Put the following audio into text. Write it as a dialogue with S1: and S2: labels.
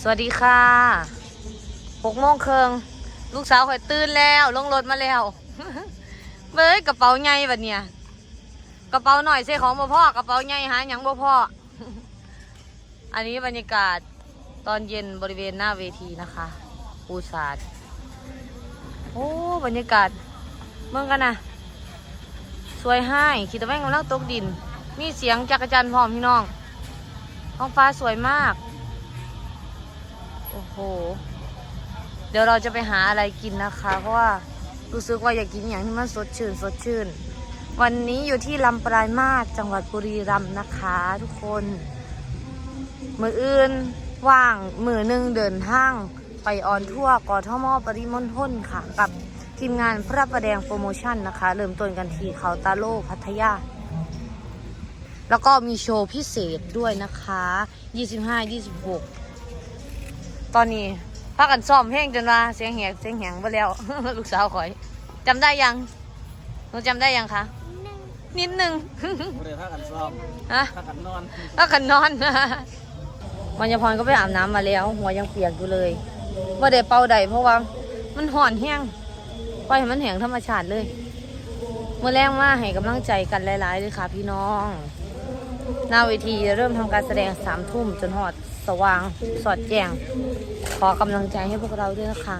S1: สวัสดีค่ะหกโมงครึ่งลูกสาวข่อยตื่นแล้ว ลงรถมาแล้ว เบ้ยกระเป๋าใหญ่แบบเนี้ยกระเป๋าหน่อยเส้ของบ่พ่อกระเป๋าใหญ่หาหยังบ่พ่อ อันนี้บรรยากาศตอนเย็นบริเวณหน้าเวทีนะคะปูสาดโอ้บรรยากาศเมืองกันนะสวยให้คิดแต่แม่งกำลังตกดิน มีเสียงจักรจันทร์พร้อมพี่น้องท้องฟ้าสวยมาก โอ้โห เดี๋ยวเราจะไปหาอะไรกินนะคะ เพราะว่ารู้สึกว่าอยากกินอย่างที่มันสดชื่น สดชื่น วันนี้อยู่ที่ลำปลายมาศจังหวัดบุรีรัมย์นะคะ ทุกคน มืออื่นว่างมือหนึ่งเดินทางไปออนทั่วร์กทมปริมณฑลค่ะ กับทีมงานพระประแดงโปรโมชั่นนะคะ เริ่มต้นกันที่เขาตาโลพัทยา แล้วก็มีโชว์พิเศษด้วยนะคะ 25-26 ตอนนี้พากันซ้อมเพลงจนว่าเสียงแหกเสียงแหงไปแล้ว ลูกสาวข่อยจำได้ยังหนูจำได้ยังคะนิดนึง
S2: บ่ได้พากันซ้อม
S1: ฮะ
S2: พากันนอน
S1: ก็กันนอน มัญญพรก็ไปอาบน้ำมาแล้ว หัวยังเปียกอยู่เลยว่าได้เป่าใดเพราะว่ามันห่อนแห้งปล่อยให้มันแห้งธรรมชาติเลยเมื่อแรงมาให้กำลังใจกันหลายๆเลยค่ะพี่น้อง หน้าเวทีจะเริ่มทำการแสดงสามทุ่มจนหอด สว่าง สอดแจ้ง ขอกำลังใจให้พวกเราด้วยนะคะ